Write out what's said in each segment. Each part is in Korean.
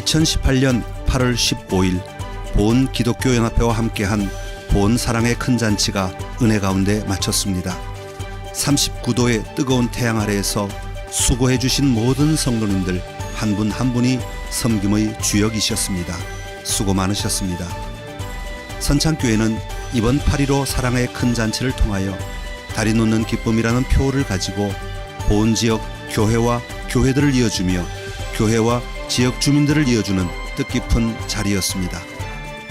2018년 8월 15일 보은 기독교 연합회와 함께한 보은 사랑의 큰 잔치가 은혜 가운데 마쳤습니다. 39도의 뜨거운 태양 아래에서 수고해 주신 모든 성도님들 한 분한 분이 섬김의 주역이셨습니다. 수고 많으셨습니다. 선창교회는 이번 8.15 사랑의 큰 잔치를 통하여 달이 놓는 기쁨이라는 표어를 가지고 보은 지역 교회와 교회들을 이어주며 교회와 지역 주민들을 이어주는 뜻깊은 자리였습니다.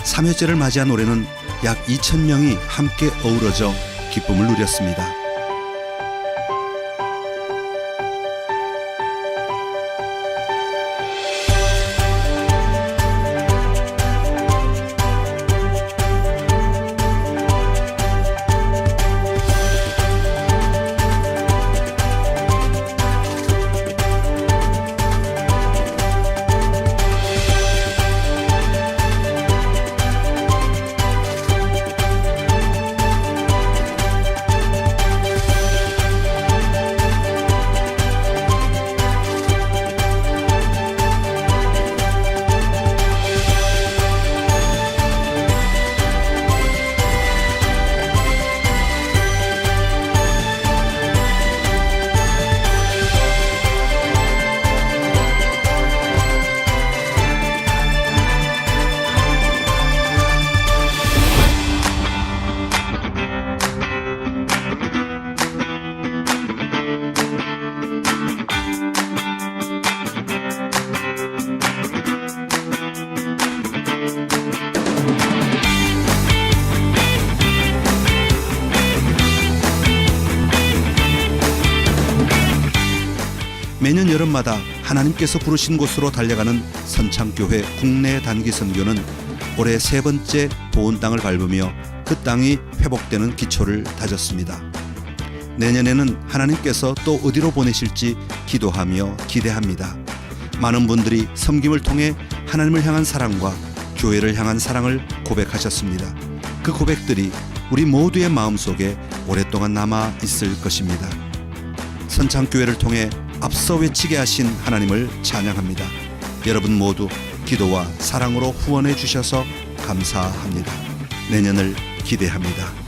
3회째를 맞이한 올해는 약 2,000명이 함께 어우러져 기쁨을 누렸습니다. 매년 여름마다 하나님께서 부르신 곳으로 달려가는 선창교회 국내 단기 선교는 올해 세 번째 보온 땅을 밟으며 그 땅이 회복되는 기초를 다졌습니다. 내년에는 하나님께서 또 어디로 보내실지 기도하며 기대합니다. 많은 분들이 섬김을 통해 하나님을 향한 사랑과 교회를 향한 사랑을 고백하셨습니다. 그 고백들이 우리 모두의 마음속에 오랫동안 남아 있을 것입니다. 선창교회를 통해 앞서 외치게 하신 하나님을 찬양합니다. 여러분 모두 기도와 사랑으로 후원해 주셔서 감사합니다. 내년을 기대합니다.